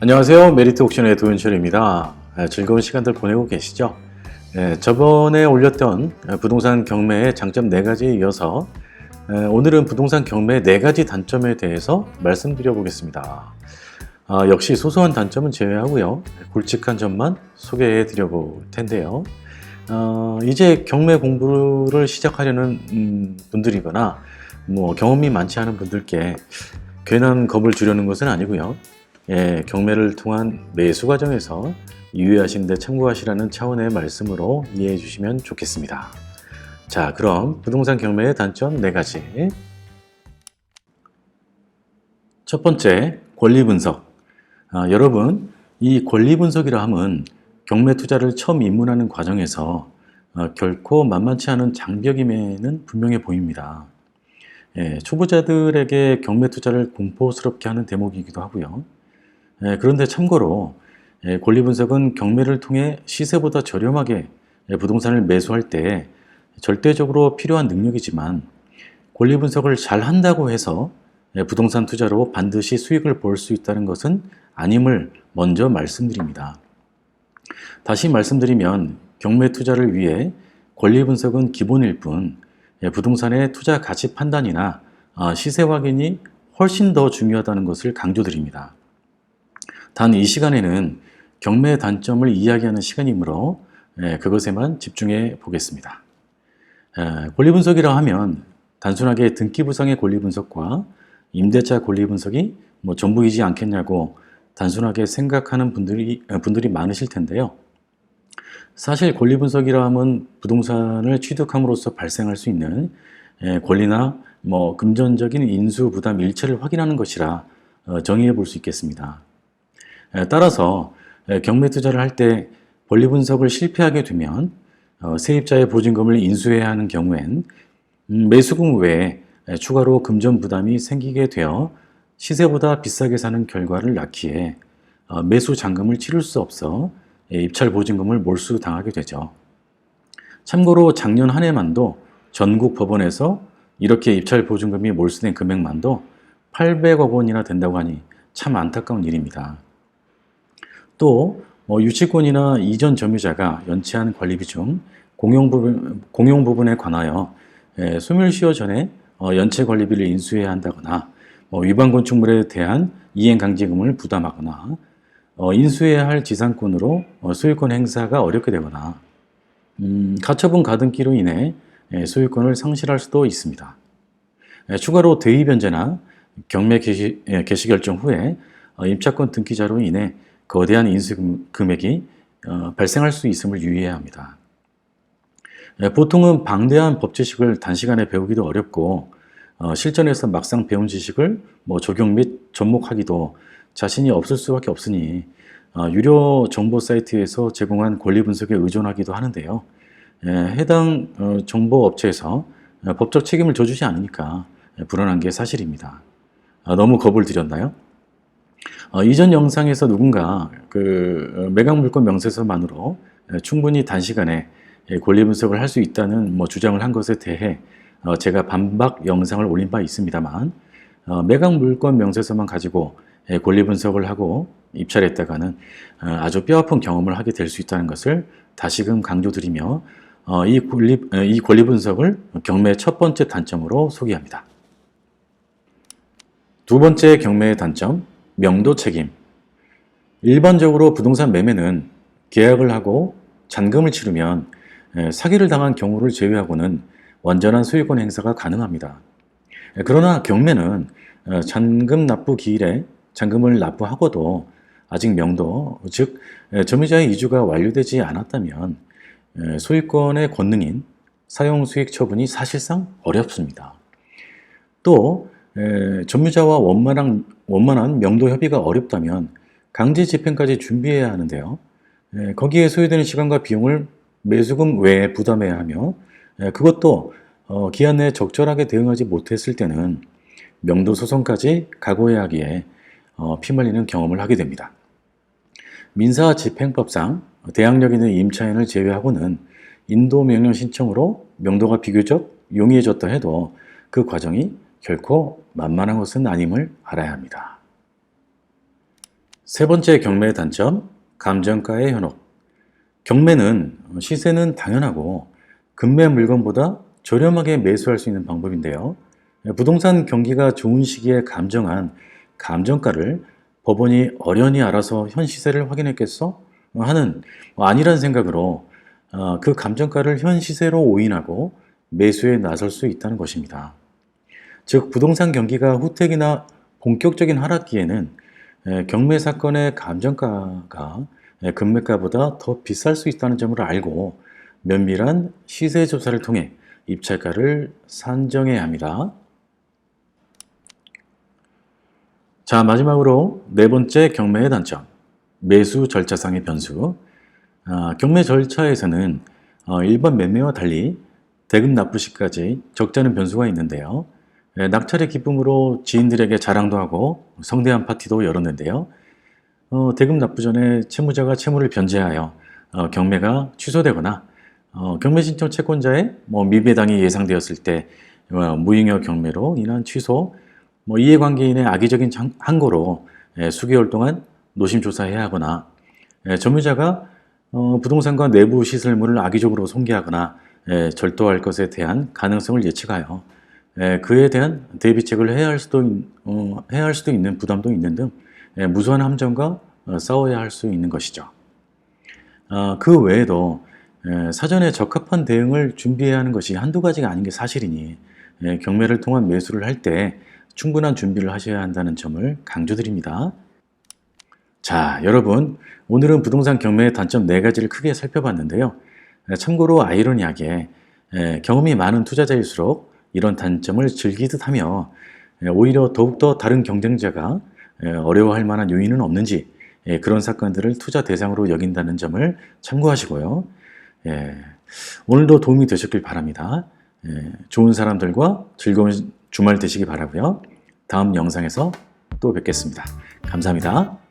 안녕하세요. 메리트 옥션의 도윤철입니다. 아, 즐거운 시간들 보내고 계시죠? 예, 저번에 올렸던 부동산 경매의 장점 4가지에 이어서 에, 오늘은 부동산 경매의 4가지 단점에 대해서 말씀드려 보겠습니다. 아, 역시 소소한 단점은 제외하고요. 굵직한 점만 소개해 드려 볼 텐데요. 어, 이제 경매 공부를 시작하려는 음, 분들이거나 뭐 경험이 많지 않은 분들께 괜한 겁을 주려는 것은 아니고요. 예, 경매를 통한 매수 과정에서 유의하시는 데 참고하시라는 차원의 말씀으로 이해해 주시면 좋겠습니다. 자, 그럼 부동산 경매의 단점 4가지. 첫 번째, 권리 분석. 아, 여러분, 이 권리 분석이라 함은 경매 투자를 처음 입문하는 과정에서 어, 결코 만만치 않은 장벽임에는 분명해 보입니다. 예, 초보자들에게 경매 투자를 공포스럽게 하는 대목이기도 하고요. 예, 그런데 참고로 예, 권리 분석은 경매를 통해 시세보다 저렴하게 예, 부동산을 매수할 때 절대적으로 필요한 능력이지만 권리 분석을 잘 한다고 해서 예, 부동산 투자로 반드시 수익을 볼 수 있다는 것은 아님을 먼저 말씀드립니다. 다시 말씀드리면 경매 투자를 위해 권리 분석은 기본일 뿐 예, 부동산의 투자 가치 판단이나 아, 시세 확인이 훨씬 더 중요하다는 것을 강조드립니다. 단 이 시간에는 경매의 단점을 이야기하는 시간이므로 예, 그것에만 집중해 보겠습니다. 예, 권리 분석이라 하면 단순하게 등기 부상의 권리 분석과 임대차 권리 분석이 뭐 전부이지 않겠냐고 단순하게 생각하는 분들이 어, 분들이 많으실 텐데요. 사실 권리 분석이라 하면 부동산을 취득함으로써 발생할 수 있는 예, 권리나 뭐 금전적인 인수 부담 일체를 확인하는 것이라 어, 정의해 볼 수 있겠습니다. 에, 따라서 에, 경매 투자를 할 때 권리 분석을 실패하게 되면 어, 세입자의 보증금을 인수해야 하는 경우엔 음, 매수금 외에 에, 추가로 금전 부담이 생기게 되어 시세보다 비싸게 사는 결과를 낳기에 어, 매수 잔금을 치를 수 없어 예, 입찰 보증금을 몰수당하게 되죠. 참고로 작년 한 해만도 전국 법원에서 이렇게 입찰 보증금이 몰수된 금액만도 800억 원이나 된다고 하니 참 안타까운 일입니다. 또 어, 유치권이나 이전 점유자가 연체한 관리 비 중 공용 부분, 공용 부분에 관하여 에, 소멸시효 전에 어, 연체 관리비를 인수해야 한다거나 뭐 위반 건축물에 대한 이행 강제금을 부담하거나 어, 인수해야 할 지상권으로 어, 소유권 행사가 어렵게 되거나 음, 가처분 가등기로 인해 예, 소유권을 상실할 수도 있습니다. 예, 추가로 대의 변제나 경매 개시, 예, 개시 결정 후에 어, 임차권 등기자로 인해 거대한 인수 금- 금액이 어, 발생할 수 있음을 유의해야 합니다. 예, 보통은 방대한 법 지식을 단시간에 배우기도 어렵고 어, 실전에서 막상 배운 지식을 뭐 적용 및 접목하기도 자신이 없을 수밖에 없으니 어, 유료 정보 사이트에서 제공한 권리 분석에 의존하기도 하는데요. 예, 해당 어, 정보 업체에서 어, 법적 책임을 져주지 않으니까 예, 불안한 게 사실입니다. 아, 너무 겁을 드렸나요? 어, 이전 영상에서 누군가 그 어, 매각 물건 명세서만으로 예, 충분히 단시간에 예, 권리 분석을 할 수 있다는 뭐 주장을 한 것에 대해 어, 제가 반박 영상을 올린 바 있습니다만 어, 매각 물건 명세서만 가지고 예, 권리 분석을 하고 입찰했다가는 어, 아주 뼈아픈 경험을 하게 될 수 있다는 것을 다시금 강조드리며 어, 이 권리, 어, 이 권리 분석을 경매의 첫 번째 단점으로 소개합니다. 두 번째 경매의 단점, 명도 책임. 일반적으로 부동산 매매는 계약을 하고 잔금을 치르면 에, 사기를 당한 경우를 제외하고는 완전한 소유권 행사가 가능합니다. 에, 그러나 경매는 어, 잔금 납부 기일에 잔금을 납부하고도 아직 명도, 즉 에, 점유자의 이주가 완료되지 않았다면 에, 소유권의 권능인 사용 수익 처분이 사실상 어렵습니다. 또 에, 점유자와 원만한, 원만한 명도 협의가 어렵다면 강제 집행까지 준비해야 하는데요. 에, 거기에 소요되는 시간과 비용을 매수금 외에 부담해야 하며 에, 그것도 어, 기한 내에 적절하게 대응하지 못했을 때는 명도 소송까지 각오해야 하기에 어, 피말리는 경험을 하게 됩니다. 민사 집행법상 대항력 있는 임차인을 제외하고는 인도 명령 신청으로 명도가 비교적 용이해졌다 해도 그 과정이 결코 만만한 것은 아님을 알아야 합니다. 세 번째 경매의 단점, 감정가의 현혹. 경매는 시세는 당연하고 금매 물건보다 저렴하게 매수할 수 있는 방법인데요. 부동산 경기가 좋은 시기에 감정한 감정가를 법원이 어련히 알아서 현 시세를 확인했겠어? 하는 아니란 생각으로 어, 그 감정가를 현 시세로 오인하고 매수에 나설 수 있다는 것입니다. 즉 부동산 경기가 후퇴기나 본격적인 하락기에는 에, 경매 사건의 감정가가 에, 금매가보다 더 비쌀 수 있다는 점을 알고 면밀한 시세 조사를 통해 입찰가를 산정해야 합니다. 자, 마지막으로 네 번째 경매의 단점. 매수 절차상의 변수. 아, 경매 절차에서는 어, 일반 매매와 달리 대금 납부 시까지 적잖은 변수가 있는데요. 예, 낙찰의 기쁨으로 지인들에게 자랑도 하고 성대한 파티도 열었는데요. 어, 대금 납부 전에 채무자가 채무를 변제하여 어, 경매가 취소되거나 어, 경매 신청 채권자의 뭐 미배당이 예상되었을 때 어, 무잉여 경매로 인한 취소, 뭐 이해관계인의 악의적인 장- 항고로 예, 수개월 동안 노심조사해야 하거나 예, 점유자가 어, 부동산과 내부 시설물을 악의적으로 손괴하거나 예, 절도할 것에 대한 가능성을 예측하여 예, 그에 대한 대비책을 해야 할 수도 있- 어, 해야 할 수도 있는 부담도 있는 등 예, 무수한 함정과 어, 싸워야 할 수 있는 것이죠. 어, 그 외에도 예, 사전에 적합한 대응을 준비해야 하는 것이 한두 가지가 아닌 게 사실이니 예, 경매를 통한 매수를 할 때 충분한 준비를 하셔야 한다는 점을 강조드립니다. 자, 여러분, 오늘은 부동산 경매의 단점 네 가지를 크게 살펴봤는데요. 예, 참고로 아이러니하게 예, 경험이 많은 투자자일수록 이런 단점을 즐기듯 하며 예, 오히려 더욱더 다른 경쟁자가 예, 어려워할 만한 요인은 없는지 예, 그런 사건들을 투자 대상으로 여긴다는 점을 참고하시고요. 예, 오늘도 도움이 되셨길 바랍니다. 예, 좋은 사람들과 즐거운 주말 되시기 바라고요. 다음 영상에서 또 뵙겠습니다. 감사합니다.